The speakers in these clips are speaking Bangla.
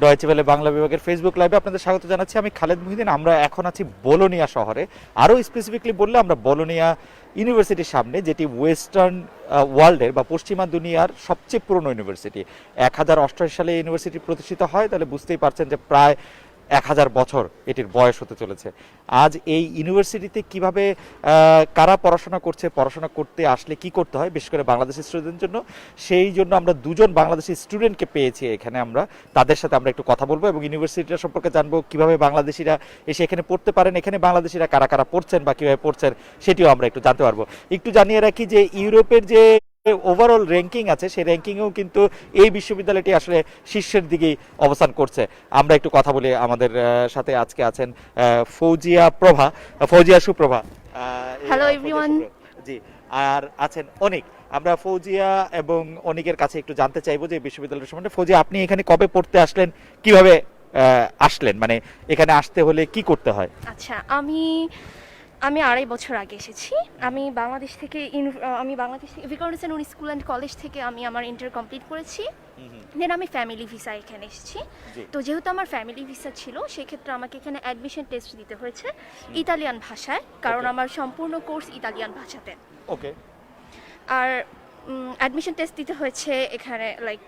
ডয়েচে ভেলে বাংলা বিভাগের ফেসবুক লাইভে আপনাদের স্বাগত জানাচ্ছি। আমি খালেদ মুহিদিন, আমরা এখন আছি বলোনিয়া শহরে। আরও স্পেসিফিকলি বললে আমরা বলোনিয়া ইউনিভার্সিটির সামনে, যেটি ওয়েস্টার্ন ওয়ার্ল্ডের বা পশ্চিমা দুনিয়ার সবচেয়ে পুরনো ইউনিভার্সিটি এক হাজার অষ্টআশি সালে ইউনিভার্সিটি প্রতিষ্ঠিত হয়, তাহলে বুঝতেই পারছেন যে প্রায় এক হাজার বছর এটির বয়স হতে চলেছে। আজ এই ইউনিভার্সিটিতে কীভাবে কারা পড়াশোনা করছে, পড়াশোনা করতে আসলে কি করতে হয়, বিশেষ করে বাংলাদেশি স্টুডেন্টের জন্য, সেই জন্য আমরা দুজন বাংলাদেশি স্টুডেন্টকে পেয়েছি এখানে আমরা। তাদের সাথে আমরা একটু কথা বলব এবং ইউনিভার্সিটিটা সম্পর্কে জানব কীভাবে বাংলাদেশিরা এসে এখানে পড়তে পারেন, এখানে বাংলাদেশিরা কারা কারা পড়ছেন বা কীভাবে পড়ছেন, সেটিও আমরা একটু জানতে পারব। একটু জানিয়ে রাখি যে ইউরোপের যে ওভারঅল র্যাঙ্কিং আছে সেই র্যাঙ্কিংয়েও কিন্তু এই বিশ্ববিদ্যালয়টি আসলে শীর্ষের দিকেই অবস্থান করছে। আমরা একটু কথা বলি আমাদের সাথে আজকে আছেন ফৌজিয়া প্রভা ফৌজিয়া সুপ্রভা। everyone. সুপ্রভা। জি আর আছেন অনিক। আমরা ফৌজিয়া এবং অনিকের কাছে একটু জানতে চাইব যে বিশ্ববিদ্যালয়ের সম্বন্ধে। ফৌজিয়া আপনি এখানে কবে পড়তে আসলেন? কীভাবে আসলেন? মানে এখানে আসতে হলে কি করতে হয়? আচ্ছা আমি আমি আড়াই বছর আগে এসেছি। আমি বাংলাদেশ থেকে আমি বাংলাদেশ থেকে ভিকারুসেন উনি স্কুল অ্যান্ড কলেজ থেকে আমি আমার ইন্টার কমপ্লিট করেছি। দেন আমি ফ্যামিলি ভিসা এখানে এসেছি। তো যেহেতু আমার ফ্যামিলি ভিসা ছিল সেক্ষেত্রে আমাকে এখানে অ্যাডমিশন টেস্ট দিতে হয়েছে ইতালিয়ান ভাষায় কারণ আমার সম্পূর্ণ কোর্স ইতালিয়ান ভাষাতে। ওকে আর অ্যাডমিশন টেস্ট দিতে হয়েছে এখানে লাইক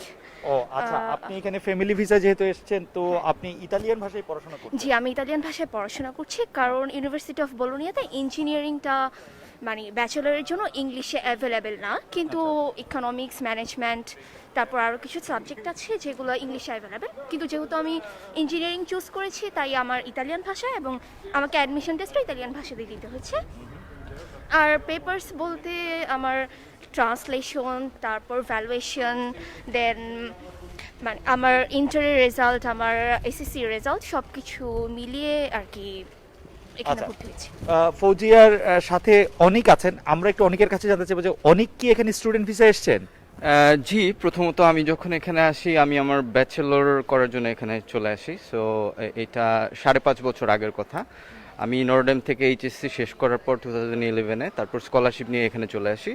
ও আচ্ছা আপনি এখানে ফ্যামিলি ভিসা যেহেতু এসেছেন তো আপনি ইতালিয়ান ভাষায় পড়াশোনা করছেন? জি আমি ইতালিয়ান ভাষায় পড়াশোনা করছি কারণ ইউনিভার্সিটি অফ বোলোনিয়াতে ইঞ্জিনিয়ারিংটা মানে ব্যাচেলরের জন্য ইংলিশে অ্যাভেলেবেল না কিন্তু ইকোনমিক্স ম্যানেজমেন্ট তারপর আরও কিছু সাবজেক্ট আছে যেগুলো ইংলিশে অ্যাভেলেবেল কিন্তু যেহেতু আমি ইঞ্জিনিয়ারিং চুজ করেছি তাই আমার ইতালিয়ান ভাষা এবং আমাকে অ্যাডমিশন টেস্টও ইতালিয়ান ভাষাতে দিতে হচ্ছে। আর পেপার্স বলতে আমার ট্রান্সলেশন তারপর ভ্যালুয়েশন দেন মানে আমার ইন্টারের রেজাল্ট আমার এসএসসি রেজাল্ট সব কিছু মিলিয়ে আর কি এখানে আচ্ছা। ফৌজিয়ার সাথে অনিক আছেন। আমরা একটু অনিকের কাছে জানতে চাইব যে অনিক কি এখানে স্টুডেন্ট ভিসা এসেছেন? জি প্রথমত আমি যখন এখানে আসি আমি আমার ব্যাচেলর করার জন্য এখানে চলে আসি। সো এটা সাড়ে পাঁচ বছর আগের কথা। আমি নরডেম থেকে এইচএসসি শেষ করার পর টু থাউজেন্ড ইলেভেনে তারপর স্কলারশিপ নিয়ে এখানে চলে আসি।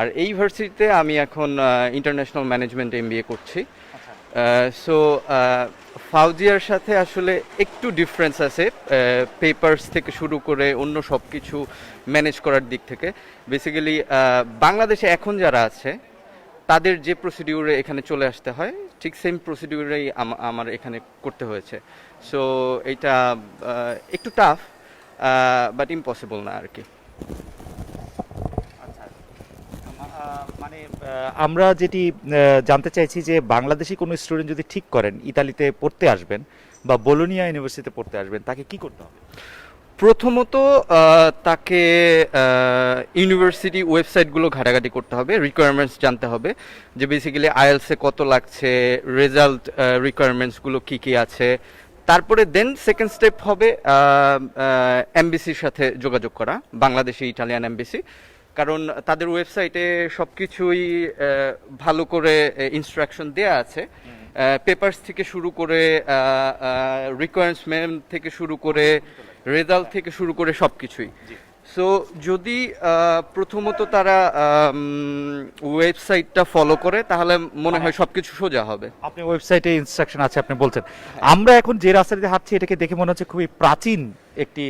আর এই ভার্সিটিতে আমি এখন ইন্টারন্যাশনাল ম্যানেজমেন্ট এম করছি। সো ফাউজিয়ার সাথে আসলে একটু ডিফারেন্স আছে পেপার্স থেকে শুরু করে অন্য সব কিছু ম্যানেজ করার দিক থেকে। বেসিক্যালি বাংলাদেশে এখন যারা আছে তাদের যে প্রসিডিউরে এখানে চলে আসতে হয় ঠিক সেম প্রসিডিউরেই আমার এখানে করতে হয়েছে। সো এটা একটু টাফ বাট ইম্পসিবল না আর কি মানে আমরা যেটি জানতে চাইছি যে বাংলাদেশি কোনো স্টুডেন্ট যদি ঠিক করেন ইতালিতে পড়তে আসবেন বা বোলোনিয়া ইউনিভার্সিটিতে পড়তে আসবেন তাকে কি করতে হবে? প্রথমত তাকে ইউনিভার্সিটি ওয়েবসাইটগুলো ঘাটাঘাটি করতে হবে রিকোয়ারমেন্টস জানতে হবে যে বেসিক্যালি আইএলসে কত লাগছে রেজাল্ট রিকোয়ারমেন্টসগুলো কি কি আছে তারপরে দেন সেকেন্ড স্টেপ হবে এমবিসির সাথে যোগাযোগ করা বাংলাদেশে ইটালিয়ান এমবিসি কারণ তাদের ওয়েবসাইটে সব কিছুই ভালো করে ইনস্ট্রাকশন দেয়া আছে। পেপার্স থেকে শুরু করে রিকোয়ারমেন্ট থেকে শুরু করে রেজাল্ট থেকে শুরু করে সব কিছুই সো যদি প্রথমত তারা ওয়েবসাইটটা ফলো করে তাহলে মনে হয় সবকিছু সোজা হবে। আপনি ওয়েবসাইটে ইনস্ট্রাকশন আছে আপনি বলছেন। আমরা এখন যে রাস্তা দিয়ে হাঁটছি এটাকে দেখে মনে হচ্ছে খুবই প্রাচীন একটি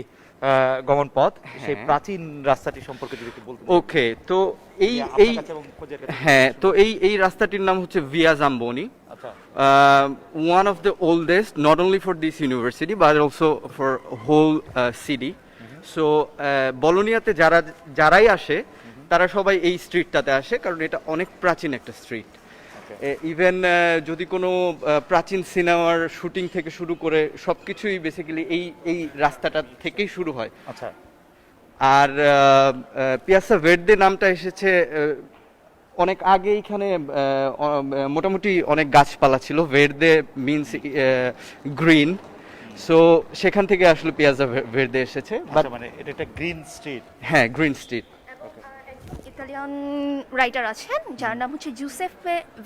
গমন পথ সেই হ্যাঁ। প্রাচীন রাস্তাটি সম্পর্কে যদি একটু বলতেন ওকে তো এই এই। হ্যাঁ তো এই এই রাস্তাটির নাম হচ্ছে ভিয়া জাম্বনি আচ্ছা। One of the oldest not only for this university but also for whole city so বলোনিয়াতে যারা যারাই আসে তারা সবাই এই স্ট্রিটটাতে আসে কারণ এটা অনেক প্রাচীন একটা স্ট্রিট ইভেন যদি কোনো প্রাচীন সিনেমার শুটিং থেকে শুরু করে সব কিছুই বেসিক্যালি এই এই রাস্তাটা থেকেই শুরু হয়। আচ্ছা। আর পিয়াসা ভের্দে নামটা এসেছে অনেক আগে এখানে মোটামুটি অনেক গাছপালা ছিল। ভের্দে মিনস গ্রিন সো সেখান থেকে আসলে পিয়াজা ভের্দে এসেছে আচ্ছা মানে এটা একটা গ্রিন স্ট্রিট? হ্যাঁ গ্রিন স্ট্রিট। ইতালিয়ান রাইটার আছেন যার নাম হচ্ছে জুসেফ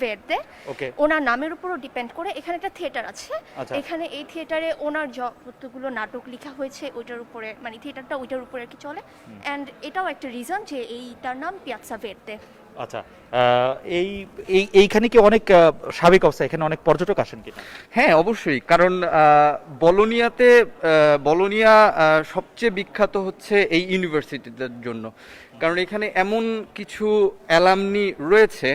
ভেরদে ওকে ওনার নামের উপরও ডিপেন্ড করে এখানে একটা থিয়েটার আছে। আচ্ছা। এখানে এই থিয়েটারে ওনার যতগুলো নাটক লেখা হয়েছে ওইটার উপরে মানে থিয়েটারটা ওইটার উপরে আর কি চলে। অ্যান্ড এটাও একটা রিজন যে এইটার নাম পিয়াৎসা ভেরদে আচ্ছা এই এই, এইখানে কি অনেক স্বাভাবিক অবস্থা? এখানে অনেক পর্যটক আসেন কিনা হ্যাঁ অবশ্যই। কারণ বলোনিয়াতে বলোনিয়া সবচেয়ে বিখ্যাত হচ্ছে এই ইউনিভার্সিটিটার জন্য। কারণ এখানে এমন কিছু অ্যালামনি রয়েছে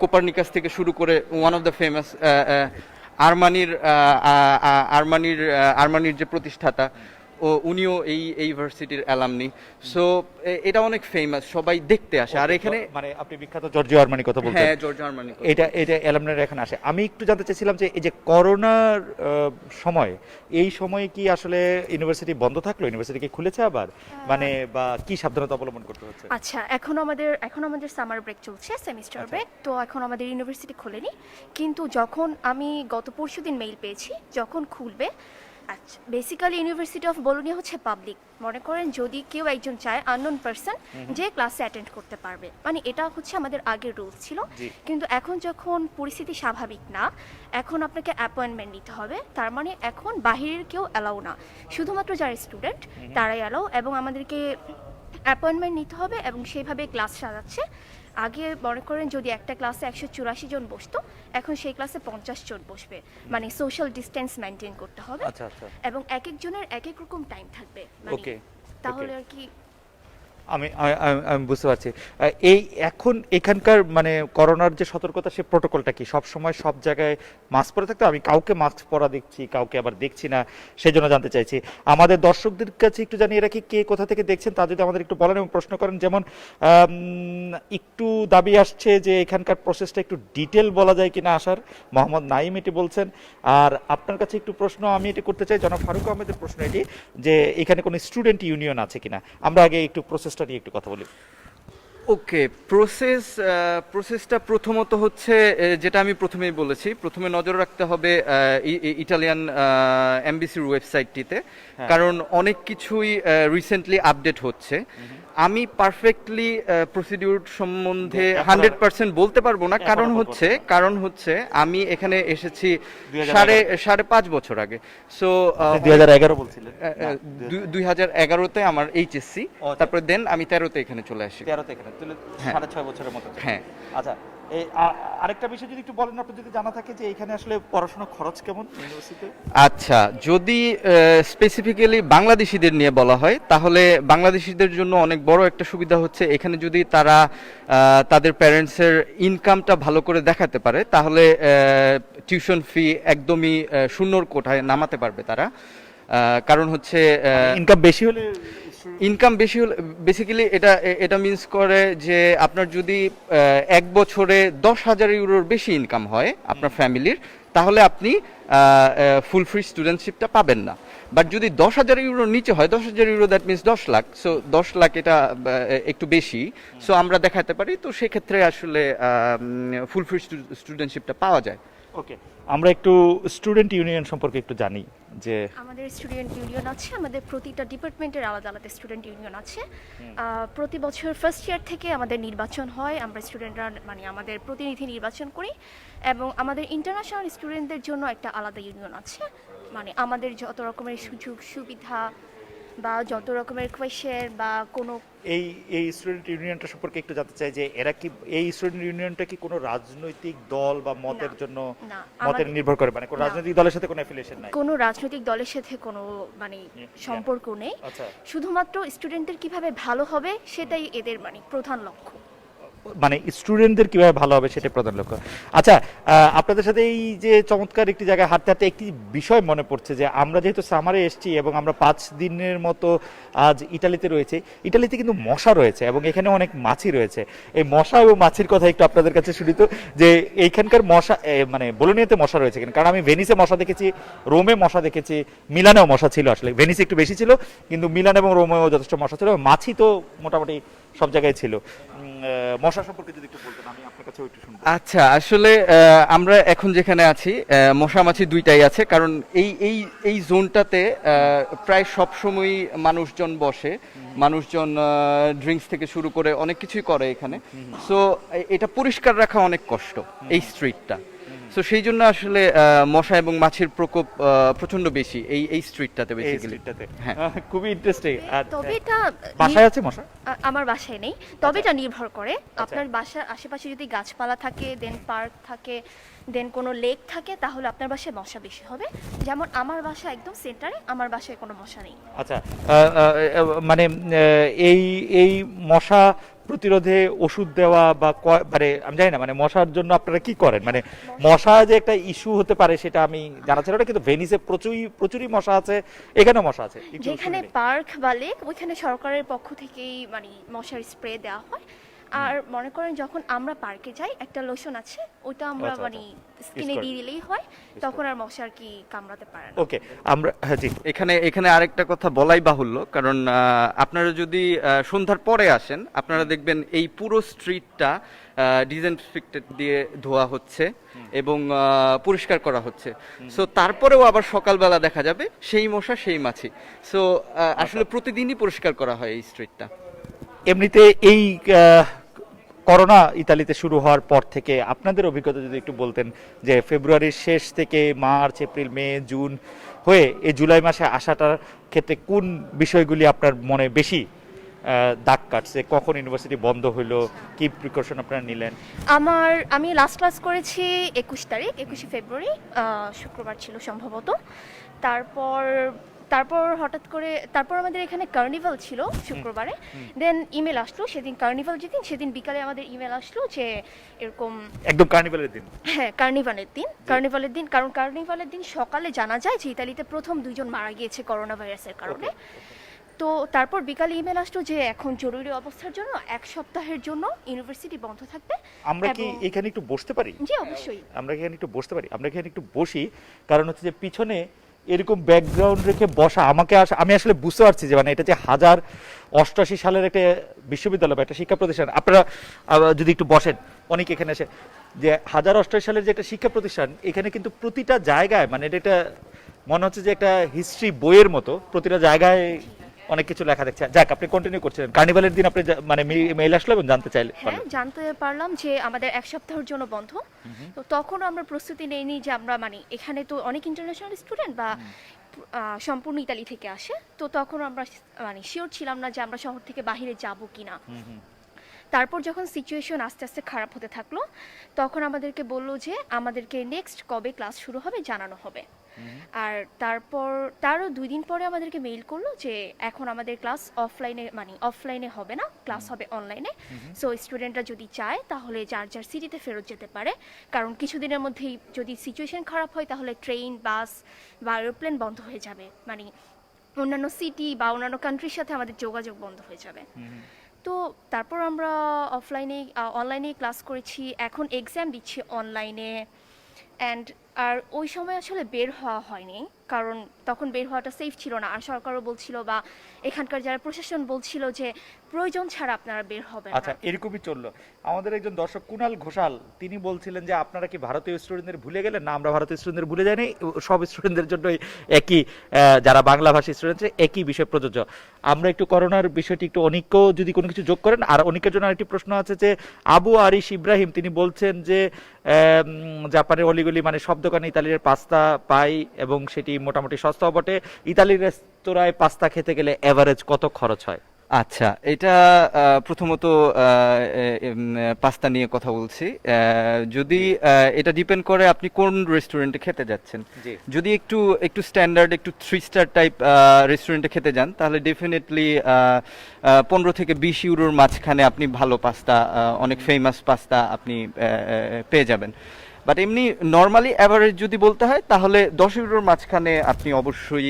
কোপারনিকাস থেকে শুরু করে ওয়ান অফ দ্য ফেমাস আরমানির আরমানির আরমানির যে প্রতিষ্ঠাতা ও উনিও এই এই ইউনিভার্সিটির অ্যালামনি সো এটা অনেক ফেমাস সবাই দেখতে আসে। আর এখানে মানে আপনি বিখ্যাত জর্জিও আর্মানি কথা বলছেন। হ্যাঁ জর্জ আরমানি এটা এটা অ্যালামনার এখানে আসে। আমি একটু জানতে চাইছিলাম যে এই যে করোনার সময় এই সময়ে কি আসলে ইউনিভার্সিটি বন্ধ থাকল? ইউনিভার্সিটি কি খুলেছে আবার? মানে বা কি সাবধানতা অবলম্বন করতে হচ্ছে? আচ্ছা এখন আমাদের এখন আমাদের সামার ব্রেক চলছে সেমিস্টার আচ্ছা। ব্রেক তো এখন আমাদের ইউনিভার্সিটি খোলেনি। কিন্তু যখন আমি গত পরশু দিন মেইল পেয়েছি যখন খুলবে আচ্ছা বেসিক্যালি ইউনিভার্সিটি অফ বলোনিয়া হচ্ছে পাবলিক মনে করেন যদি কেউ একজন চায় আননোন পার্সন যে ক্লাসে অ্যাটেন্ড করতে পারবে। মানে এটা হচ্ছে আমাদের আগের রুলস ছিল। কিন্তু এখন যখন পরিস্থিতি স্বাভাবিক না এখন আপনাকে অ্যাপয়েন্টমেন্ট নিতে হবে। তার মানে এখন বাহিরের কেউ অ্যালাউ না। শুধুমাত্র যারা স্টুডেন্ট তারাই অ্যালাউ এবং আমাদেরকে অ্যাপয়েন্টমেন্ট নিতে হবে এবং সেইভাবে ক্লাস সাজাচ্ছে। আগে মনে করেন যদি একটা ক্লাসে একশো চুরাশি জন বসতো এখন সেই ক্লাসে পঞ্চাশ জন বসবে। মানে সোশ্যাল ডিস্টেন্স মেনটেন করতে হবে। আচ্ছা আচ্ছা। এবং এক একজনের এক এক রকম টাইম থাকবে। মানে তাহলে আর কি আমি, আমি- বুঝতে পারছি। এই এখন এখানকার মানে করোনার যে সতর্কতা, সে প্রোটোকলটা কি? সব সময় সব জায়গায় মাস্ক পরে থাকতে আমি কাউকে মাস্ক পরা দেখছি, কাউকে আবার দেখছি না সেই জন্য জানতে চাইছি। আমাদের দর্শকদের কাছে একটু জানিয়ে রাখি, কে কোথা থেকে দেখছেন তা যদি আমাদের একটু বলেন এবং প্রশ্ন করেন। যেমন একটু দাবি আসছে যে এখানকার প্রসেসটা একটু ডিটেল বলা যায় কিনা আসার। মোহাম্মদ নাইম এটি বলছেন। আর আপনার কাছে একটু প্রশ্ন, আমি এটি করতে চাই। জনাব ফারুক আহমেদের প্রশ্ন এটি, যে এখানে কোনো স্টুডেন্ট ইউনিয়ন আছে কিনা? আমরা আগে একটু প্রসেসটা নিয়ে একটু কথা বলি। ওকে প্রসেস প্রসেসটা প্রথমত হচ্ছে যেটা আমি প্রথমেই বলেছি। প্রথমে নজর রাখতে হবে ইটালিয়ান এমবিসির ওয়েবসাইটটিতে। কারণ অনেক কিছুই রিসেন্টলি আপডেট হচ্ছে। আমি পারফেক্টলি প্রসিডিউর সম্বন্ধে হান্ড্রেড পার্সেন্ট বলতে পারব না। কারণ হচ্ছে কারণ হচ্ছে আমি এখানে এসেছি সাড়ে সাড়ে পাঁচ বছর আগে। সো দুই হাজার এগারো বলছিলেন। দুই হাজার এগারোতে আমার এইচএসসি আচ্ছা। তারপরে দেন আমি তেরোতে এখানে চলে আসি। তেরোতে এখানে হ্যাঁ। সাড়ে ছয় বছরের মতো। হ্যাঁ। আচ্ছা আরেকটা বিষয় যদি একটু বলেন আপনি যদি জানা থাকে যে এখানে আসলে পড়াশোনা খরচ কেমন ইউনিভার্সিটিতে? আচ্ছা যদি স্পেসিফিক্যালি বাংলাদেশিদের নিয়ে বলা হয় তাহলে বাংলাদেশিদের জন্য অনেক বড় একটা সুবিধা হচ্ছে এখানে যদি তারা তাদের প্যারেন্টসের ইনকামটা ভালো করে দেখাতে পারে তাহলে টিউশন ফি একদমই শূন্যর কোঠায় নামাতে পারবে তারা। কারণ হচ্ছে ইনকাম বেশি হলে ইনকাম বেশি হলে বেসিক্যালি এটা এটা মিন্স করে যে আপনার যদি এক বছরে দশ হাজার ইউরোর বেশি ইনকাম হয় আপনার ফ্যামিলির তাহলে আপনি ফুল ফ্রি স্টুডেন্টশিপটা পাবেন না। বাট যদি দশ হাজার ইউরোর নিচে হয় দশ হাজার ইউরো দ্যাট মিনস দশ লাখ। সো দশ লাখ এটা একটু বেশি। সো আমরা দেখাতে পারি। তো সেক্ষেত্রে আসলে ফুল ফ্রি স্টুডেন্টশিপটা পাওয়া যায়। ওকে আমরা একটু স্টুডেন্ট ইউনিয়ন সম্পর্কে একটু জানি যে আমাদের স্টুডেন্ট ইউনিয়ন আছে আমাদের প্রতিটা ডিপার্টমেন্টের আলাদা আলাদা স্টুডেন্ট ইউনিয়ন আছে। প্রতি বছর ফার্স্ট ইয়ার থেকে আমাদের নির্বাচন হয় আমরা স্টুডেন্টরা মানে আমাদের প্রতিনিধি নির্বাচন করি এবং আমাদের ইন্টারন্যাশনাল স্টুডেন্টদের জন্য একটা আলাদা ইউনিয়ন আছে। মানে আমাদের যত রকমের সুযোগ সুবিধা বা যত রকমের কোয়েশ্চেন বা কোনো এই এই স্টুডেন্ট ইউনিয়নটা সম্পর্কে একটু জানতে চাই যে এরা কি এই স্টুডেন্ট ইউনিয়নটা কি কোনো রাজনৈতিক দল বা মতের জন্য মতের নির্ভর করে? মানে কোনো রাজনৈতিক দলের সাথে কোনো অ্যাফিলিয়েশন নাই? কোনো রাজনৈতিক দলের সাথে কোনো মানে সম্পর্ক নেই। আচ্ছা। শুধুমাত্র স্টুডেন্টদের কীভাবে ভালো হবে সেটাই এদের মানে প্রধান লক্ষ্য। মানে স্টুডেন্টদের কীভাবে ভালো হবে সেটা প্রধান লক্ষ্য। আচ্ছা আপনাদের সাথে এই যে চমৎকার একটি জায়গায় হাঁটতে হাঁটতে একটি বিষয় মনে পড়ছে যে আমরা যেহেতু সামারে এসেছি এবং আমরা পাঁচ দিনের মতো আজ ইটালিতে রয়েছে, ইটালিতে কিন্তু মশা রয়েছে এবং এখানে অনেক মাছি রয়েছে। এই মশা এবং মাছির কথা একটু আপনাদের কাছে শুনি তো, যে এইখানকার মশা মানে বলোনিয়াতে মশা রয়েছে কিনা? কারণ আমি ভেনিসে মশা দেখেছি, রোমে মশা দেখেছি, মিলানেও মশা ছিল আসলে। ভেনিসে একটু বেশি ছিল, কিন্তু মিলান এবং রোমেও যথেষ্ট মশা ছিল। মাছি তো মোটামুটি সব জায়গায় ছিল। মশা সম্পর্কে যদি একটু বলতেন আমি আপনার কাছে একটু শুনব। আচ্ছা আসলে আমরা এখন যেখানে আছি মশা মাছি দুইটাই আছে কারণ এই এই এই জোনটাতে আহ, প্রায় সব সময় মানুষজন বসে মানুষজন ড্রিঙ্কস থেকে শুরু করে অনেক কিছুই করে এখানে। সো এটা পরিষ্কার রাখা অনেক কষ্ট এই স্ট্রিটটা। সো সেই জন্য আসলে মশা এবং মাছির প্রকোপ প্রচণ্ড বেশি এই এই স্ট্রিটটাতে এই বেসিক্যালি হ্যাঁ। খুবই ইন্টারেস্টিং আর তবে এটা বাসায় আছে মশা? আমার বাসায় নেই। তবে এটা নির্ভর করে। আপনার বাসার আশেপাশে যদি গাছপালা থাকে দেন পার্ক থাকে দেন কোনো লেক থাকে তাহলে আপনার বাসায় মশা বেশি হবে। যেমন আমার বাসা একদম সেন্টারে আমার বাসায় কোনো মশা নেই। আচ্ছা। মানে এই এই মশা প্রতিরোধে ওষুধ দেওয়া বা মানে আমি জানি না মানে মশার জন্য আপনারা কি করেন? মানে মশা যে একটা ইস্যু হতে পারে সেটা আমি জানা ছিল না কিন্তু ভেনিসে প্রচুরই প্রচুরই মশা আছে এখানেও মশা আছে। যেখানে পার্ক বা লেক ওইখানে সরকারের পক্ষ থেকেই মানে মশার স্প্রে দেওয়া হয়। আর মনে করেন যখন আমরা পার্কে যাই একটা লোশন আছে ওটা আমরা আচ্ছা, মানে স্কিনে দিয়ে দিলেই হয় তখন আর মশা আর কি কামড়াতে পারে না। ওকে আমরা হ্যাঁ জি। এখানে এখানে আরেকটা কথা বলাই বাহুল্য কারণ আপনারা যদি সন্ধ্যার পরে আসেন আপনারা দেখবেন এই পুরো স্ট্রিটটা ডিসইনফেক্টেড দিয়ে ধোয়া হচ্ছে এবং পরিষ্কার করা হচ্ছে। সো তারপরেও আবার সকালবেলা দেখা যাবে সেই মশা সেই মাছি। সো আসলে প্রতিদিনই পরিষ্কার করা হয় এই স্ট্রিটটা এমনিতে এই করোনা ইতালিতে শুরু হওয়ার পর থেকে আপনাদের অভিজ্ঞতা যদি একটু বলতেন যে ফেব্রুয়ারির শেষ থেকে মার্চ, এপ্রিল, মে, জুন হয়ে এই জুলাই মাসে আসাটার ক্ষেত্রে কোন বিষয়গুলি আপনার মনে বেশি দাগ কাটছে? কখন ইউনিভার্সিটি বন্ধ হইল? কি প্রিকশন আপনারা নিলেন? আমার, আমি লাস্ট ক্লাস করেছি একুশ তারিখ, একুশে ফেব্রুয়ারি শুক্রবার ছিল সম্ভবত। তারপর তারপর হঠাৎ করে তারপর আমাদের এখানে কার্নিভাল ছিল শুক্রবারে। দেন ইমেল আসলো সেদিন কার্নিভাল যেদিন সেদিন বিকালে আমাদের ইমেল আসলো যে এরকম একদম কার্নিভালের দিন। হ্যাঁ কার্নিভালের দিন। কার্নিভালের দিন কারণ কার্নিভালের দিন সকালে জানা যায় যে ইতালিতে প্রথম দুজন মারা গিয়েছে করোনা ভাইরাসের কারণে। তো তারপর বিকালে ইমেল আসলো যে এখন জরুরি অবস্থার জন্য এক সপ্তাহের জন্য ইউনিভার্সিটি বন্ধ থাকবে। আমরা কি এখানে একটু বসতে পারি? জি অবশ্যই। আমরা এখানে একটু বসতে পারি? আমরা এখানে একটু বসি কারণ হচ্ছে যে পিছনে এরকম ব্যাকগ্রাউন্ড রেখে বসা, আমাকে আমি আসলে বুঝতে পারছি যে মানে এটা যে হাজার অষ্টাশি সালের একটা বিশ্ববিদ্যালয় বা একটা শিক্ষা প্রতিষ্ঠান, আপনারা যদি একটু বসেন, অনেক এখানে এসে, যে হাজার অষ্টআশি সালের যে একটা শিক্ষা প্রতিষ্ঠান, এখানে কিন্তু প্রতিটা জায়গায় মানে এটা মনে হচ্ছে যে একটা হিস্ট্রি বইয়ের মতো, প্রতিটা জায়গায় অনেক কিছু লেখা দেখছে। যাক আপনি কন্টিনিউ করছিলেন। কার্নিভালের দিন আপনি মানে মেইল আসলো এবং জানতে চাইলে হ্যাঁ জানতে পারলাম যে আমাদের এক সপ্তাহের জন্য বন্ধ। তো তখন আমরা প্রস্তুতি নেইনি যে আমরা মানে এখানে তো অনেক ইন্টারন্যাশনাল স্টুডেন্ট বা সম্পূর্ণ ইতালি থেকে আসে। তো তখন আমরা মানে শিওর ছিলাম না যে আমরা শহর থেকে বাহিরে যাব কিনা। তারপর যখন সিচুয়েশন আস্তে আস্তে খারাপ হতে থাকল তখন আমাদেরকে বলল যে আমাদেরকে নেক্সট কবে ক্লাস শুরু হবে জানানো হবে। আর তারপর তারও দুই দিন পরে আমাদেরকে মেইল করল যে এখন আমাদের ক্লাস অফলাইনে মানে অফলাইনে হবে না ক্লাস হবে অনলাইনে সো স্টুডেন্টরা যদি চায় তাহলে যার যার সিটিতে ফেরত যেতে পারে। কারণ কিছুদিনের মধ্যেই যদি সিচুয়েশন খারাপ হয় তাহলে ট্রেন বাস বা এরোপ্লেন বন্ধ হয়ে যাবে। মানে অন্যান্য সিটি বা অন্যান্য কান্ট্রির সাথে আমাদের যোগাযোগ বন্ধ হয়ে যাবে। তো তারপর আমরা অফলাইনে অনলাইনে ক্লাস করেছি। এখন এক্সাম দিচ্ছি অনলাইনে অ্যান্ড আর ওই সময় আসলে বের হওয়া হয়নি। কারণ তখন বের হওয়াটা সেফ ছিল না। আর সরকারও বলছিল বা এখানকার যারা প্রশাসন বলছিল যে প্রয়োজন ছাড়া আপনারা বের হবেন আচ্ছা এরকমই চলল। আমাদের একজন দর্শক কুনাল ঘোষাল, তিনি বলছিলেন যে আপনারা কি ভারতীয় স্টুডেন্টদের ভুলে গেলেন? না, আমরা ভারতীয় স্টুডেন্টদের ভুলে যাইনি। সব স্টুডেন্টদের জন্যই একই যারা বাংলা ভাষী স্টুডেন্ট একই বিষয় প্রযোজ্য। আমরা একটু করোনার বিষয়টি একটু অনিককেও যদি কোনো কিছু যোগ করেন, আর অনিকের জন্য আরেকটি প্রশ্ন আছে যে, আবু আরিশ ইব্রাহিম, তিনি বলছেন যে জাপানের অলিগলি মানে সব দোকানে ইতালির পাস্তা পাই এবং সেটি মোটামুটি সস্তাও বটে। ইতালির রেস্তোরাঁয় পাস্তা খেতে গেলে এভারেজ কত খরচ হয়? আচ্ছা এটা প্রথমত পাস্তা নিয়ে কথা বলছি। যদি এটা ডিপেন্ড করে আপনি কোন রেস্টুরেন্টে খেতে যাচ্ছেন। যদি একটু একটু স্ট্যান্ডার্ড একটু থ্রি স্টার টাইপ রেস্টুরেন্টে খেতে যান তাহলে ডেফিনেটলি পনেরো থেকে বিশ ইউরোর মাঝখানে আপনি ভালো পাস্তা অনেক ফেমাস পাস্তা আপনি পেয়ে যাবেন। বাট এমনি নর্মালি অ্যাভারেজ যদি বলতে হয় তাহলে দশ ইউরোর মাঝখানে আপনি অবশ্যই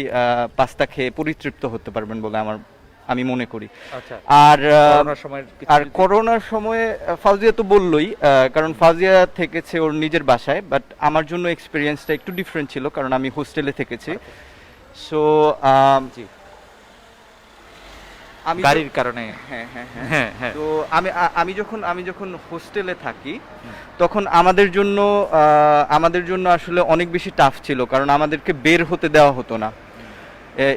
পাস্তা খেয়ে পরিতৃপ্ত হতে পারবেন বলে আমার আমি মনে করি। আচ্ছা আর সময় আর করোনার সময়ে আহ, ফাউজিয়া তো বললই কারণ ফাউজিয়া থেকেছে ওর নিজের বাসায় বাট আমার জন্য এক্সপিরিয়েন্সটা একটু ডিফারেন্ট ছিল কারণ আমি হোস্টেলে থেকেছি। সো জি। আমি গাড়ির কারণে। হ্যাঁ হ্যাঁ হ্যাঁ। হ্যাঁ হ্যাঁ। তো আমি আমি যখন আমি যখন হোস্টেলে থাকি তখন আমাদের জন্য আমাদের জন্য আসলে অনেক বেশি টাফ ছিল কারণ আমাদেরকে বের হতে দেওয়া হতো না।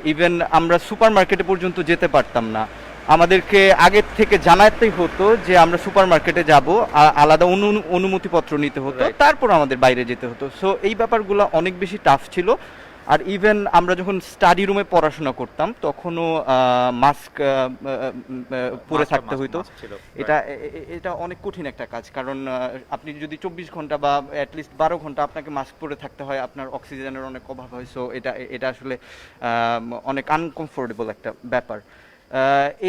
ইভেন আমরা সুপার মার্কেটে পর্যন্ত যেতে পারতাম না। আমাদেরকে আগের থেকে জানাতেই হতো যে আমরা সুপার মার্কেটে যাব আলাদা অনু- অনুমতিপত্র নিতে হতো তারপর আমাদের বাইরে যেতে হতো। সো এই ব্যাপারগুলো অনেক বেশি টাফ ছিল। আর ইভেন আমরা যখন স্টাডি রুমে পড়াশোনা করতাম তখনও মাস্ক পরে থাকতে ছিল। এটা এটা অনেক কঠিন একটা কাজ কারণ আপনি যদি চব্বিশ ঘণ্টা বা অ্যাটলিস্ট বারো ঘণ্টা আপনাকে মাস্ক পরে থাকতে হয় আপনার অক্সিজেনের অনেক অভাব হয় সো এটা এটা আসলে অনেক আনকমফোর্টেবল একটা ব্যাপার।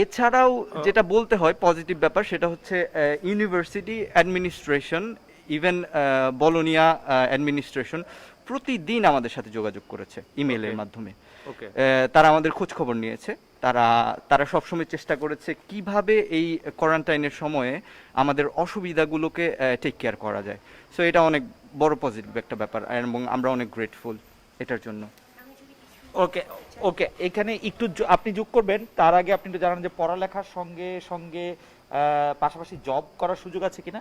এছাড়াও যেটা বলতে হয় পজিটিভ ব্যাপার সেটা হচ্ছে university administration even Bologna administration প্রতিদিন আমাদের সাথে যোগাযোগ করেছে ইমেলের মাধ্যমে। ওকে তারা আমাদের খোঁজ খবর নিয়েছে। তারা তারা সবসময় চেষ্টা করেছে কীভাবে এই কোয়ারেন্টাইনের সময়ে আমাদের অসুবিধাগুলোকে টেক কেয়ার করা যায়। সো এটা অনেক বড় পজিটিভ একটা ব্যাপার এবং আমরা অনেক গ্রেটফুল এটার জন্য। ওকে ওকে এখানে একটু আপনি যোগ করবেন। তার আগে আপনি একটু জানান যে পড়ালেখার সঙ্গে সঙ্গে পাশাপাশি জব করার সুযোগ আছে কিনা?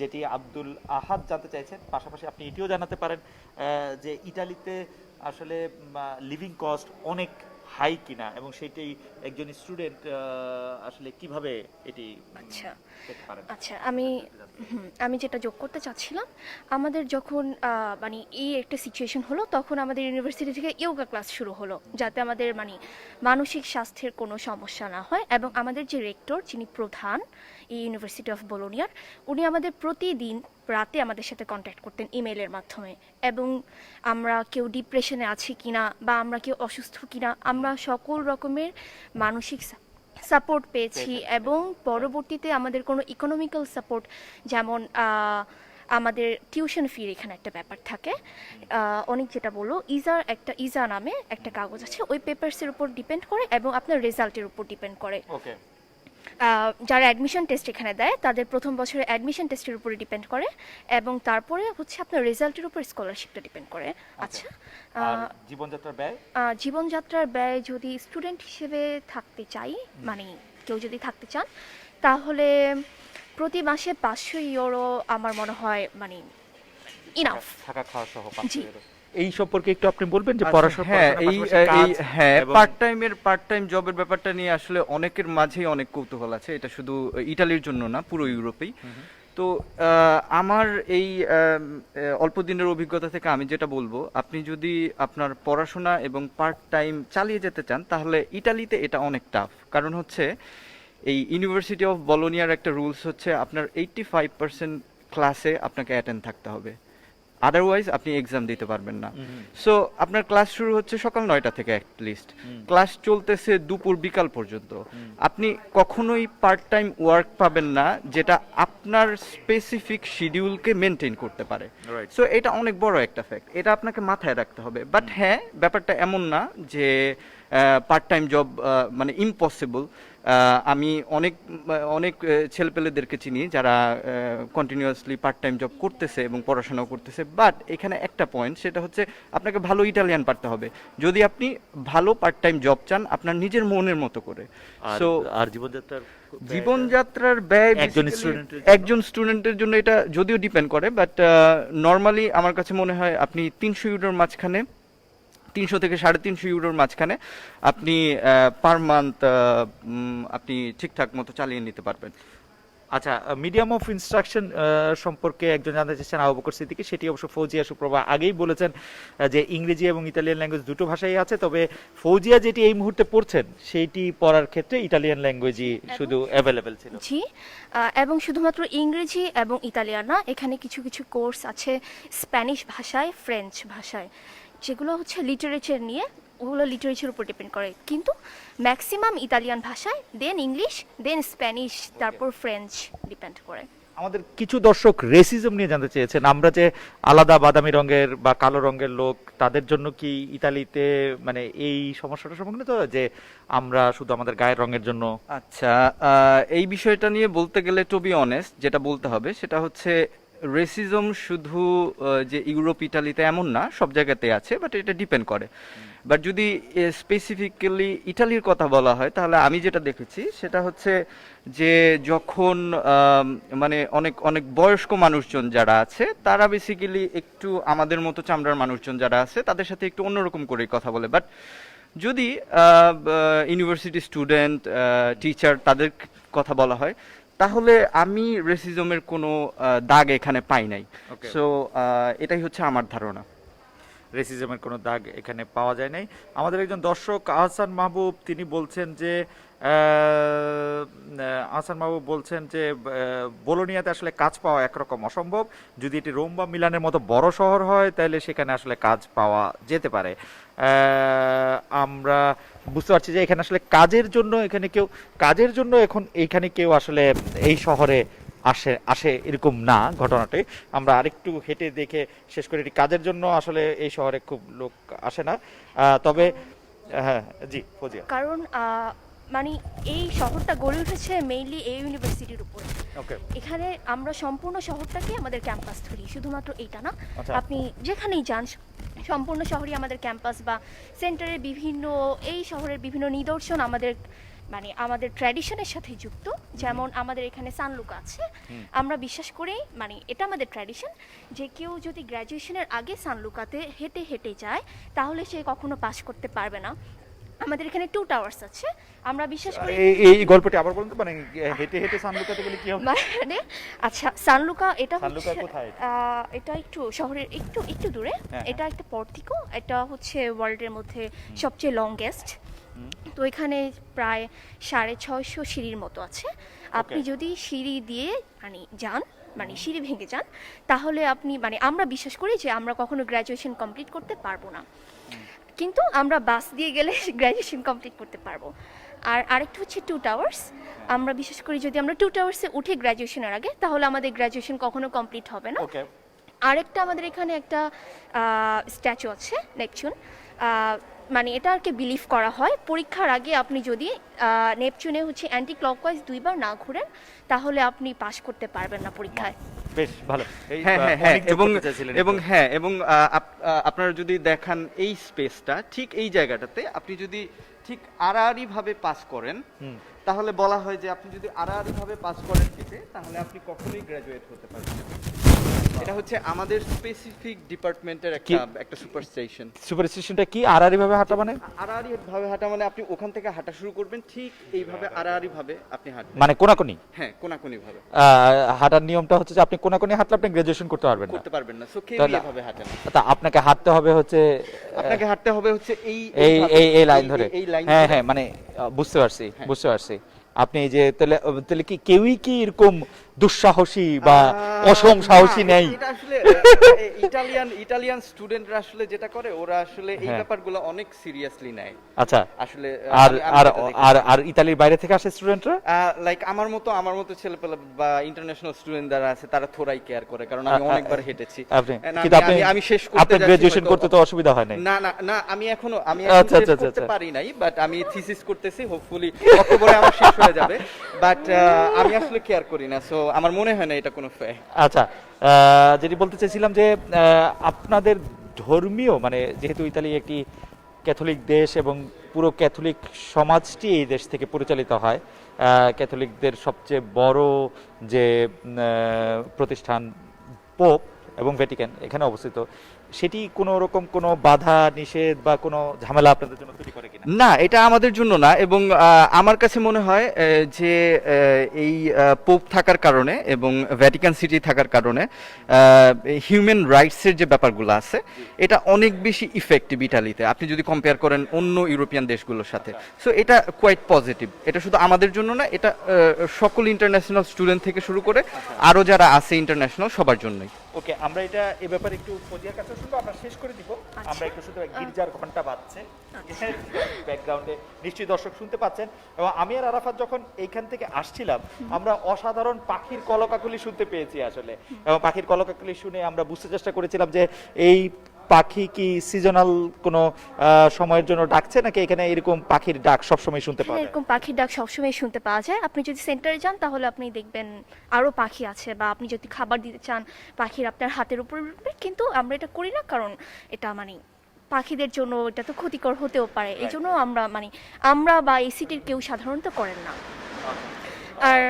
যেটি আব্দুল আহাদ জানতে চাইছেন, পাশাপাশি আপনি এটিও জানাতে পারেন যে ইটালিতে আসলে লিভিং কস্ট অনেক হাই কিনা এবং সেটাই একজন স্টুডেন্ট আসলে কীভাবে এটি আচ্ছা। আচ্ছা আমি আমি যেটা যোগ করতে চাচ্ছিলাম আমাদের যখন মানে এই একটা সিচুয়েশন হলো তখন আমাদের ইউনিভার্সিটি থেকে ইয়োগা ক্লাস শুরু হলো যাতে আমাদের মানে মানসিক স্বাস্থ্যের কোনো সমস্যা না হয় এবং আমাদের যে রেক্টর যিনি প্রধান এই ইউনিভার্সিটি অফ বোলোনিয়ার উনি আমাদের প্রতিদিন রাতে আমাদের সাথে কন্ট্যাক্ট করতেন ইমেলের মাধ্যমে। এবং আমরা কেউ ডিপ্রেশনে আছি কিনা বা আমরা কেউ অসুস্থ কিনা আমরা সকল রকমের মানসিক সাপোর্ট পেয়েছি এবং পরবর্তীতে আমাদের কোনো ইকোনমিক্যাল সাপোর্ট যেমন আমাদের টিউশন ফির এখানে একটা ব্যাপার থাকে। অনেক যেটা বলল ইজার একটা ইজা নামে একটা কাগজ আছে ওই পেপারসের উপর ডিপেন্ড করে এবং আপনার রেজাল্টের উপর ডিপেন্ড করে। যারা অ্যাডমিশন টেস্ট এখানে দেয় তাদের প্রথম বছরে অ্যাডমিশন টেস্টের উপরে ডিপেন্ড করে এবং তারপরে হচ্ছে আপনার রেজাল্টের উপর স্কলারশিপটা ডিপেন্ড করে। আচ্ছা জীবনযাত্রার ব্যয়? জীবনযাত্রার ব্যয় যদি স্টুডেন্ট হিসেবে থাকতে চাই মানে কেউ যদি থাকতে চান তাহলে প্রতি মাসে পাঁচশো ইউরো আমার মনে হয় মানে ইনাফ থাকা খাওয়া সহ জি। এই সম্পর্কে একটু আপনি বলবেন যে আচ্ছা, পড়াশোনা হ্যাঁ এই এই হ্যাঁ পার্ট টাইমের পার্ট টাইম জবের ব্যাপারটা নিয়ে আসলে অনেকের মাঝেই অনেক কৌতূহল আছে। এটা শুধু ইটালির জন্য না পুরো ইউরোপেই। তো আমার এই অল্প দিনের অভিজ্ঞতা থেকে আমি যেটা বলব আপনি যদি আপনার পড়াশোনা এবং পার্ট টাইম চালিয়ে যেতে চান তাহলে ইটালিতে এটা অনেক টাফ কারণ হচ্ছে এই ইউনিভার্সিটি অফ বলোনিয়ার একটা রুলস হচ্ছে আপনার এইটটি ফাইভ পার্সেন্ট ক্লাসে আপনাকে অ্যাটেন্ড থাকতে হবে। আদারওয়াইজ আপনি এক্সাম দিতে পারবেন না। সো আপনার ক্লাস শুরু হচ্ছে সকাল নয়টা থেকে লিস্ট ক্লাস চলতেছে দুপুর বিকাল পর্যন্ত। আপনি কখনোই পার্ট টাইম ওয়ার্ক পাবেন না যেটা আপনার স্পেসিফিক শিডিউলকে মেনটেন করতে পারে। সো এটা অনেক বড় একটা ফ্যাক্ট এটা আপনাকে মাথায় রাখতে হবে। বাট হ্যাঁ ব্যাপারটা এমন না যে পার্ট টাইম জব মানে ইম্পসিবল আমি অনেক অনেক ছেলেপেলেদেরকে চিনি যারা কন্টিনিউয়াসলি পার্ট টাইম জব করতেছে এবং পড়াশোনাও করতেছে। বাট এখানে একটা পয়েন্ট সেটা হচ্ছে আপনাকে ভালো ইটালিয়ান পারতে হবে। যদি আপনি ভালো পার্ট টাইম জব চান আপনার নিজের মনের মতো করে। সো আর জীবনযাত্রার জীবনযাত্রার ব্যয় একজন জন্য? একজন স্টুডেন্টের জন্য এটা যদিও ডিপেন্ড করে বাট নর্মালি আমার কাছে মনে হয় আপনি তিনশো ইউরোর মাঝখানে তিনশো থেকে সাড়ে তিনশো ইউরোর মাঝখানে আপনি পার মান্থ আপনি ঠিকঠাক মতো চালিয়ে নিতে পারবেন। আচ্ছা মিডিয়াম অফ ইনস্ট্রাকশন সম্পর্কে একজন জানতে চাচ্ছেন আবু বকর সিদ্দিকী সেটি অবশ্য ফৌজিয়া সুপ্রভা আগেই বলেছেন যে ইংরেজি এবং ইতালিয়ান ল্যাঙ্গুয়েজ দুটো ভাষাই আছে তবে ফৌজিয়া যেটি এই মুহূর্তে পড়ছেন সেইটি পড়ার ক্ষেত্রে ইটালিয়ান ল্যাঙ্গুয়েজই শুধু অ্যাভেলেবেল ছিল। জি এবং শুধুমাত্র ইংরেজি এবং ইতালিয়ান না এখানে কিছু কিছু কোর্স আছে স্প্যানিশ ভাষায় ফ্রেঞ্চ ভাষায়। যেগুলো হচ্ছে লিটারেচার নিয়ে ওগুলো লিটারেচার উপর ডিপেন্ড করে। কিন্তু ম্যাক্সিমাম ইতালিয়ান ভাষায় দেন ইংলিশ দেন স্প্যানিশ তারপর ফ্রেঞ্চ ডিপেন্ড করে। আমাদের কিছু দর্শক রেসিজম নিয়ে জানতে চেয়েছেন। আমরা যে আলাদা বাদামি রঙের বা কালো রঙের লোক তাদের জন্য কি ইতালিতে মানে এই সমস্যাটা সম্মুখীন তো যে আমরা শুধু আমাদের গায়ের রঙের জন্য আচ্ছা এই বিষয়টা নিয়ে বলতে গেলে টু বি অনেস্ট যেটা বলতে হবে সেটা হচ্ছে রেসিজম শুধু যে ইউরোপ ইটালিতে এমন না সব জায়গাতে আছে বাট এটা ডিপেন্ড করে। বাট যদি স্পেসিফিক্যালি ইটালির কথা বলা হয় তাহলে আমি যেটা দেখেছি সেটা হচ্ছে যে যখন মানে অনেক অনেক বয়স্ক মানুষজন যারা আছে তারা বেসিক্যালি একটু আমাদের মতো চামড়ার মানুষজন যারা আছে তাদের সাথে একটু অন্যরকম করে কথা বলে। বাট যদি ইউনিভার্সিটি স্টুডেন্ট টিচার তাদের কথা বলা হয় তাহলে আমি রেসিজমের কোনো দাগ এখানে পাই নাই। সো এটাই হচ্ছে আমার ধারণা। রেসিজমের কোনো দাগ এখানে পাওয়া যায় নাই। আমাদের একজন দর্শক আহসান মাহবুব তিনি বলছেন যে আহ, আহ, আহসান মাহবুব বলছেন যে বোলোনিয়াতে আসলে কাজ পাওয়া একরকম অসম্ভব। যদি এটি রোম বা মিলানের মতো বড় শহর হয় তাহলে সেখানে আসলে কাজ পাওয়া যেতে পারে। আমরা বুঝতে পারছি যে এখানে আসলে কাজের জন্য এখানে কেউ, কাজের জন্য এখন এইখানে কেউ আসলে এই শহরে আসে আসে এরকম না ঘটনাটি। আমরা আরেকটু হেঁটে দেখে শেষ করে এটি কাজের জন্য আসলে এই শহরে খুব লোক আসে না। তবে হ্যাঁ জি, ফজিয়া। কারণ মানে এই শহরটা গড়ে উঠেছে মেইনলি এই ইউনিভার্সিটির উপর। ওকে এখানে আমরা সম্পূর্ণ শহরটাকে আমাদের ক্যাম্পাস ধরি শুধুমাত্র এইটা না। আচ্ছা। আপনি যেখানেই যান সম্পূর্ণ শহরই আমাদের ক্যাম্পাস বা সেন্টারের বিভিন্ন এই শহরের বিভিন্ন নিদর্শন আমাদের মানে আমাদের ট্র্যাডিশনের সাথে যুক্ত। যেমন আমাদের এখানে সানলুকা আছে। আমরা বিশ্বাস করি মানে এটা আমাদের ট্র্যাডিশন যে কেউ যদি গ্র্যাজুয়েশনের আগে সানলুকাতে হেঁটে হেঁটে যায় তাহলে সে কখনো পাস করতে পারবে না। আমাদের এখানে টু টাওয়ার্স আছে। আমরা বিশ্বাস করি এই গল্পটি আবার বলুন তো মানে হেঁটে হেঁটে সানলুকাতে গেলে কি হবে? মানে আচ্ছা সানলুকা এটা সানলুকা কোথায়? এটা? একটু শহরের একটু একটু দূরে। হ্যাঁ, এটা একটা পর্তিকো এটা হচ্ছে ওয়ার্ল্ডের মধ্যে সবচেয়ে লংগেস্ট তো এখানে প্রায় সাড়ে ছয়শো সিঁড়ির মতো আছে। আপনি যদি সিঁড়ি দিয়ে মানে যান মানে সিঁড়ি ভেঙে যান তাহলে আপনি মানে আমরা বিশ্বাস করি যে আমরা কখনো গ্র্যাজুয়েশন কমপ্লিট করতে পারব না। কিন্তু আমরা বাস দিয়ে গেলে গ্র্যাজুয়েশন কমপ্লিট করতে পারব। আর আরেকটা হচ্ছে টু টাওয়ার্স আমরা বিশেষ করে যদি আমরা টু টাওয়ার্সে উঠে গ্র্যাজুয়েশনের আগে তাহলে আমাদের গ্র্যাজুয়েশন কখনো কমপ্লিট হবে না। আরেকটা আমাদের এখানে একটা স্ট্যাচু আছে নেপচুন মানে এটা আর কি বিলিভ করা হয় পরীক্ষার আগে আপনি যদি নেপচুনে হচ্ছে অ্যান্টি ক্লকওয়াইজ দুইবার না ঘুরেন তাহলে আপনি পাশ করতে পারবেন না পরীক্ষায় বেশ ভালো হ্যাঁ হ্যাঁ হ্যাঁ এবং এবং হ্যাঁ এবং আপনারা যদি দেখান এই স্পেসটা ঠিক এই জায়গাটাতে আপনি যদি ঠিক আড়াআড়ি ভাবে পাস করেন হুম। তাহলে বলা হয় যে আপনি যদি আড়াআড়ি ভাবে পাস করেন খেতে তাহলে আপনি কখনোই গ্রাজুয়েট হতে পারবেন না। এটা হচ্ছে আমাদের স্পেসিফিক ডিপার্টমেন্টের একটা একটা সুপারস্টেশন সুপারস্টিশনটা কি? আড়াআড়ি ভাবে হাঁটা মানে? আড়াআড়ি ভাবে হাঁটা মানে আপনি ওখান থেকে হাঁটা শুরু করবেন ঠিক এইভাবে আড়াআড়ি ভাবে আপনি হাঁটবেন। মানে কোনাকুনি? হ্যাঁ কোনাকুনি ভাবে। হাঁটার নিয়মটা হচ্ছে যে আপনি কোনাকুনি হাঁটলে আপনি গ্রাজুয়েশন করতে পারবেন না। করতে পারবেন না সো কেউ এভাবে হাঁটে না। তা আপনাকে হাঁটতে হবে হচ্ছে আপনাকে হাঁটতে হবে হচ্ছে এই এই এই লাইন ধরে। এই লাইন হ্যাঁ হ্যাঁ মানে বুঝতে পারছি হ্যাঁ। বুঝতে পারছি। আপনি এই যে তাহলে তাহলে কি কেউই কি এরকম দুঃসাহসী বা অসম সাহসী নেই। ইটালিয়ান ইটালিয়ান স্টুডেন্টরা আসলে যেটা করে ওরা আসলে এই হ্যাঁ। ব্যাপারগুলো অনেক সিরিয়াসলি নেয়। আচ্ছা আসলে আর আর আর আর ইতালির বাইরে থেকে আসে স্টুডেন্টরা লাইক আমার মতো আমার মতো ছেলেপেলে বা ইন্টারন্যাশনাল স্টুডেন্ট যারা আছে তারা থোড়াই কেয়ার করে কারণ আমি অনেকবার হেঁটেছি। আপনি কিন্তু আমি- আপনি আমি- শেষ করতে আপনি গ্রাজুয়েশন করতে তো অসুবিধা হয় না না না আমি এখনও আমি আচ্ছা, আচ্ছা আচ্ছা, আচ্ছা আচ্ছা। করতে পারি নাই বাট আমি থিসিস করতেছি হোপফুলি অক্টোবরে আমার শেষ হয়ে যাবে। বাট আমি আসলে কেয়ার করি না সো আমার মনে হয় না এটা কোনো ফে আচ্ছা যেটি বলতে চাইছিলাম যে আপনাদের ধর্মীয় মানে যেহেতু ইতালি একটি ক্যাথলিক দেশ এবং পুরো ক্যাথলিক সমাজটি এই দেশ থেকে পরিচালিত হয় ক্যাথলিকদের সবচেয়ে বড় যে প্রতিষ্ঠান, পোপ এবং ভ্যাটিকান এখানে অবস্থিত। সেটি কোনো রকম কোনো বাধা, নিষেধ বা কোনো ঝামেলা আপনাদের জন্য তৈরি করে কিনা? না, এটা আমাদের জন্য না এবং আমার কাছে মনে হয় যে এই পোপ থাকার কারণে এবং ভ্যাটিকান সিটি থাকার কারণে হিউম্যান রাইটসের যে ব্যাপারগুলো আছে, এটা অনেক বেশি ইফেক্টিভ ইটালিতে। আপনি যদি কম্পেয়ার করেন অন্য ইউরোপিয়ান দেশগুলোর সাথে। সো এটা কোয়াইট পজিটিভ এটা শুধু আমাদের জন্য না, এটা সকল ইন্টারন্যাশনাল স্টুডেন্ট থেকে শুরু করে আরও যারা আছে ইন্টারন্যাশনাল সবার জন্যই। ওকে আমরা এটা এ ব্যাপারে একটু ফজিয়ার কাছে শুনব আমরা শেষ করে দিব। আমরা একটু শুধু গির্জার ঘণ্টা বাজছে। ব্যাকগ্রাউন্ডে নিশ্চয়ই দর্শক শুনতে পাচ্ছেন। এবং আমি আর আরাফাত যখন এইখান থেকে আসছিলাম আমরা অসাধারণ পাখির কলকাকুলি শুনতে পেয়েছি আসলে। এবং পাখির কলকাকুলি শুনে আমরা বুঝতে চেষ্টা করেছিলাম যে এই পাখি কি সিজনাল কোনো সময়ের জন্য ডাকছে? নাকি এখানে এরকম পাখির ডাক সবসময় শুনতে পাওয়া যায়? এরকম পাখির ডাক সবসময় শুনতে পাওয়া যায়। আপনি যদি সেন্টারে যান তাহলে আপনি দেখবেন আরও পাখি আছে বা আপনি যদি খাবার দিতে চান পাখির আপনার হাতের উপর উঠবে। কিন্তু আমরা এটা করি না কারণ এটা মানে পাখিদের জন্য এটা তো ক্ষতিকর হতেও পারে। এই জন্য আমরা মানে আমরা বা এই সিটির কেউ সাধারণত করেন না। আর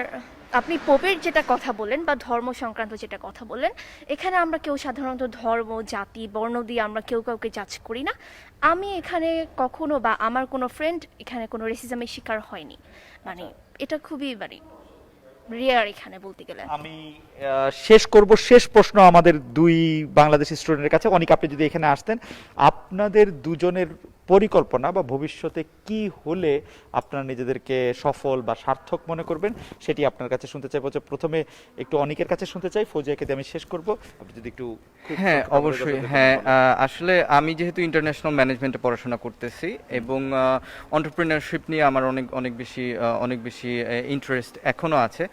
আপনি পোপের যেটা কথা বলেন বা ধর্ম সংক্রান্ত যেটা কথা বললেন, এখানে আমরা কেউ সাধারণত ধর্ম, জাতি, বর্ণ দিয়ে আমরা কেউ কাউকে জাজ করি না। আমি এখানে কখনো বা আমার কোনো ফ্রেন্ড এখানে কোনো রেসিজমের শিকার হয়নি। মানে এটা খুবই মানে রেয়ার এখানে বলতে গেলে। আমি শেষ করব, শেষ প্রশ্ন আমাদের দুই বাংলাদেশি স্টুডেন্টের কাছে। অনেক, আপনি যদি এখানে আসতেন, আপনাদের দুজনের পরিকল্পনা বা ভবিষ্যতে কি হলে আপনারা নিজেদেরকে সফল বা সার্থক মনে করবেন সেটি আপনার কাছে শুনতে চাই বলছে প্রথমে একটু অনেকের কাছে শুনতে চাই ফৌজিয়াকে দিয়ে আমি শেষ করব। আপনি যদি একটু হ্যাঁ অবশ্যই হ্যাঁ আসলে আমি যেহেতু ইন্টারন্যাশনাল ম্যানেজমেন্টে পড়াশোনা করতেছি এবং অন্টারপ্রিনারশিপ নিয়ে আমার অনেক অনেক বেশি অনেক বেশি ইন্টারেস্ট এখনও আছে।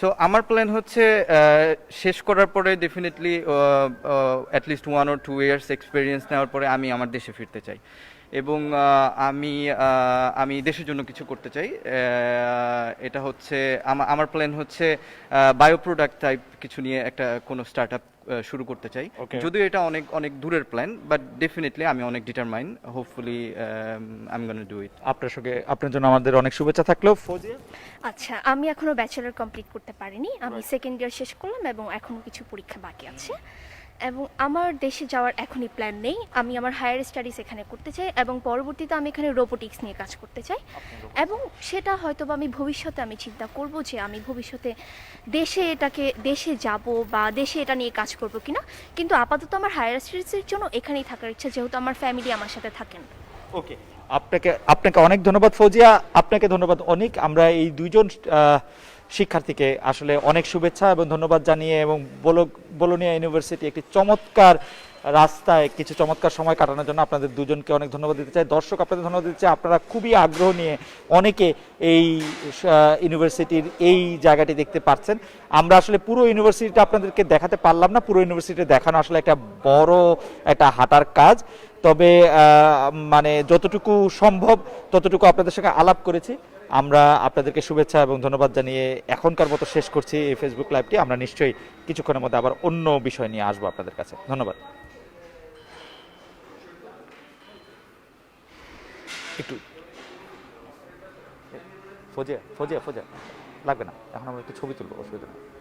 সো আমার প্ল্যান হচ্ছে শেষ করার পরে definitely at least one or two years experience নেওয়ার পরে আমি আমার দেশে ফিরতে চাই। এবং আমি আমি দেশের জন্য কিছু করতে চাই। এটা হচ্ছে আমার প্ল্যান হচ্ছে বায়ো প্রোডাক্ট টাইপ কিছু নিয়ে একটা কোনো স্টার্ট আপ শুরু করতে চাই. যদিও এটা অনেক অনেক দূরের প্ল্যান বাট ডেফিনেটলি আমি অনেক determine hopefully I am gonna do it আপনার সঙ্গে আপনার জন্য আমাদের অনেক শুভেচ্ছা থাকল। ফৌজিয়া? আচ্ছা আমি এখনও ব্যাচেলর কমপ্লিট করতে পারিনি। আমি সেকেন্ড ইয়ার শেষ করলাম এবং এখনও কিছু পরীক্ষা বাকি আছে। এবং আমার দেশে যাওয়ার এখনই প্ল্যান নেই। আমি আমার হায়ার স্টাডিজ এখানে করতে চাই এবং পরবর্তীতে আমি এখানে রোবোটিক্স নিয়ে কাজ করতে চাই। এবং সেটা হয়তো বা আমি ভবিষ্যতে আমি চিন্তা করব যে আমি ভবিষ্যতে দেশে এটাকে দেশে যাব বা দেশে এটা নিয়ে কাজ করব কিনা। কিন্তু আপাতত আমার হায়ার স্টাডিজের জন্য এখানেই থাকার ইচ্ছা যেহেতু আমার ফ্যামিলি আমার সাথে থাকেন। ওকে আপনাকে আপনাকে অনেক ধন্যবাদ ফৌজিয়া। আপনাকে ধন্যবাদ অনেক। আমরা এই দুইজন আহ, শিক্ষার্থীকে আসলে অনেক শুভেচ্ছা এবং ধন্যবাদ জানিয়ে এবং বলো- বলোনিয়া ইউনিভার্সিটি একটি চমৎকার রাস্তায় কিছু চমৎকার সময় কাটানোর জন্য আপনাদের দুজনকে অনেক ধন্যবাদ দিতে চাই। দর্শক আপনাদের ধন্যবাদ দিতে চাই। আপনারা খুবই আগ্রহ নিয়ে অনেকে এই ইউনিভার্সিটির এই জায়গাটি দেখতে পাচ্ছেন। আমরা আসলে পুরো ইউনিভার্সিটিটা আপনাদেরকে দেখাতে পারলাম না। পুরো ইউনিভার্সিটি দেখানো আসলে একটা বড় একটা হাঁটার কাজ। তবে মানে যতটুকু সম্ভব ততটুকু আপনাদের সঙ্গে আলাপ করেছি। আমরা আপনাদেরকে শুভেচ্ছা এবং ধন্যবাদ জানিয়ে এখনকার মতো শেষ করছি এই ফেসবুক লাইভটি আমরা নিশ্চয়ই কিছুক্ষণের মধ্যে আবার অন্য বিষয় নিয়ে আসব আপনাদের কাছে। ধন্যবাদ। একটু। ফজে ফজে ফজে লাগবে না। এখন আমরা একটু ছবি তুলবো অসুবিধা নেই।